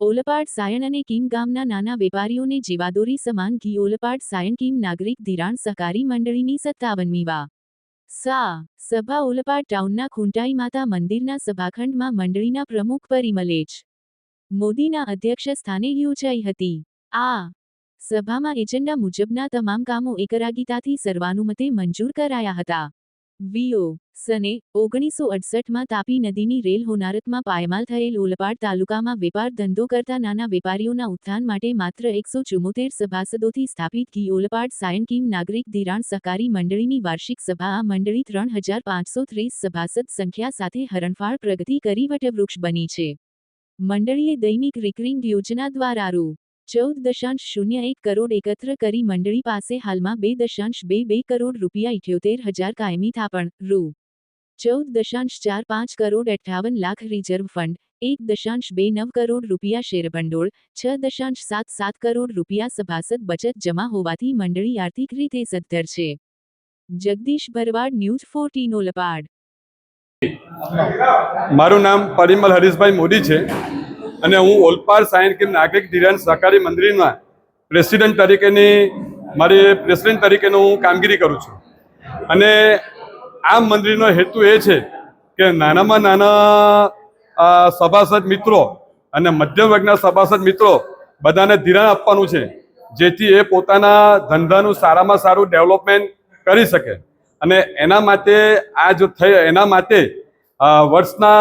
ઓલપાડ સાયણ અને કીમ ગામના નાના વેપારીઓને જીવાદોરી સમાન ઘી ઓલપાડ સાયણ કીમ નાગરિક ધિરાણ સહકારી મંડળીની સત્તાવનમી વા. સા. સભા ઓલપાડ ટાઉનના ખૂંટાઈ માતા મંદિરના સભાખંડમાં મંડળીના પ્રમુખ પરિમલેશ મોદીના અધ્યક્ષ સ્થાને યોજાઈ હતી. આ. સભામાં એજન્ડા મુજબના તમામ કામો એકરાગીતાથી સર્વાનુમતે મંજૂર કરાયા હતા. વીઓ, સને ઓગણીસો અડસઠમાં તાપી નદીની રેલ હોનારતમાં પાયમાલ થયેલ ઓલપાડ તાલુકામાં વેપાર ધંધો કરતા નાના વેપારીઓના ઉત્થાન માટે માત્ર એકસો ચુમ્મોતેર સભાસદોથી સ્થાપિત ઘી ઓલપાડ સાયન કીમ નાગરિક ધિરાણ સહકારી મંડળીની વાર્ષિક સભા આ મંડળી ત્રણ હજાર પાંચસો ત્રીસ સભાસદ સંખ્યા સાથે હરણફાળ પ્રગતિ કરી વટવૃક્ષ બની છે. મંડળીએ દૈનિક રિકરિંગ યોજના દ્વારા રૂ. ચૌદ દશાંશ શૂન્ય એક કરોડ એકત્ર કરી મંડળી પાસે હાલમાં બે દશાંશ બે બે કરોડ રૂપિયા ઇઠ્યોતેર હજાર કાયમી થાપણ, રૂ. ચૌદ દશાંશ ચાર પાંચ કરોડ અઠ્ઠાવન લાખ રિઝર્વ ફંડ, એક દશાંશ બે નવ કરોડ રૂપિયા શેરભંડોળ છ દશાંશ સાત સાત કરોડ રૂપિયા સભાસદ બચત જમા હોવાથી મંડળી આર્થિક રીતે સદ્ધર છે. જગદીશ ભરવાડ, ન્યૂઝ ફોર્ટીન લપાડ મારું નામ પરિમલ હરીશભાઈ મોદી છે. અને હું ઓલપાર સાયન કે નાગરિક ધિરાણ સહકારી મંદિરમાં પ્રેસિડેન્ટ તરીકેની, મારી પ્રેસિડેન્ટ તરીકેનું હું કામગીરી કરું છું. અને આ મંદિરનો હેતુ એ છે કે નાનામાં નાના સભાસદ મિત્રો અને મધ્યમ વર્ગના સભાસદ મિત્રો બધાને ધિરાણ આપવાનું છે, જેથી એ પોતાના ધંધાનું સારામાં સારું ડેવલપમેન્ટ કરી શકે. અને એના માટે આ જો થઈ એના માટે વર્ષના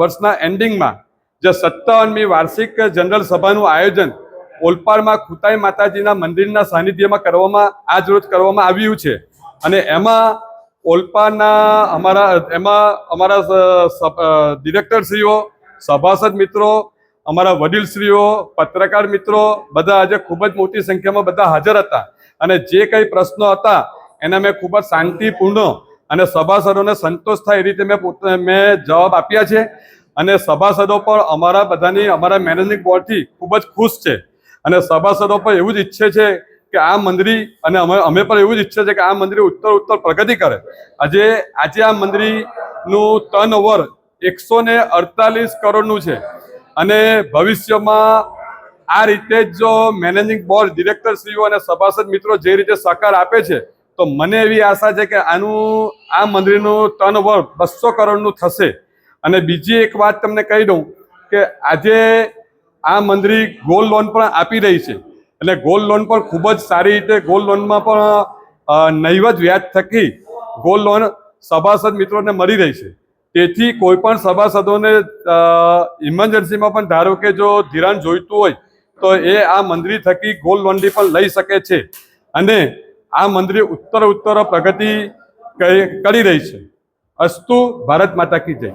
વર્ષના એન્ડિંગમાં જે સત્તાવનમી વાર્ષિક જનરલ સભાનું આયોજન ઓલપાડમાં ખુતાઈ માતાજીના મંદિરના સાનિધ્યમાં કરવામાં, આજ રોજ કરવામાં આવ્યું છે. અને એમાં ઓલપાડના અમારા, એમાં અમારા ડિરેક્ટરશ્રીઓ, સભાસદ મિત્રો, અમારા વડીલશ્રીઓ, પત્રકાર મિત્રો બધા આજે ખૂબ જ મોટી સંખ્યામાં બધા હાજર હતા. અને જે કંઈ પ્રશ્નો હતા એને મેં ખૂબ જ શાંતિપૂર્ણ અને સભાસદોને સંતોષ થાય એ રીતે મેં મેં જવાબ આપ્યા છે. અને સભાસદો પણ અમારા બધાની, અમારા મેનેજિંગ બોર્ડથી ખૂબ જ ખુશ છે. અને સભાસદો પણ એવું જ ઈચ્છે છે કે આ મંદિરી, અને અમે અમે પણ એવું જ ઈચ્છે છે કે આ મંદિર ઉત્તર ઉત્તર પ્રગતિ કરે. આજે આજે આ મંદિરનું ટર્ન ઓવર એકસો ને અડતાલીસ કરોડનું છે. અને ભવિષ્યમાં આ રીતે જ મેનેજિંગ બોર્ડ ડિરેક્ટરશ્રીઓ અને સભાસદ મિત્રો જે રીતે સહકાર આપે છે, તો મને એવી આશા છે કે આનું, આ મંદિરનું ટર્ન ઓવર બસો કરોડનું થશે. અને બીજી એક વાત તમને કહી દઉં કે આજે આ મંદિર ગોલ્ડ લોન પણ આપી રહી છે. એટલે ગોલ્ડ લોન પણ ખૂબ જ સારી રીતે ગોલ્ડ લોનમાં પણ નહીવત વ્યાજ થકી ગોલ્ડ લોન સભાસદ મિત્રોને મળી રહી છે. તેથી કોઈ પણ સભાસદોને ઇમરજન્સીમાં પણ ધારો કે જો ધિરાણ જોઈતું હોય, તો એ આ મંદિર થકી ગોલ્ડ લોનની પણ લઈ શકે છે. અને આ મંદિર ઉત્તર ઉત્તર પ્રગતિ કરી રહી છે. અસ્તુ ભારત માતા કી જય.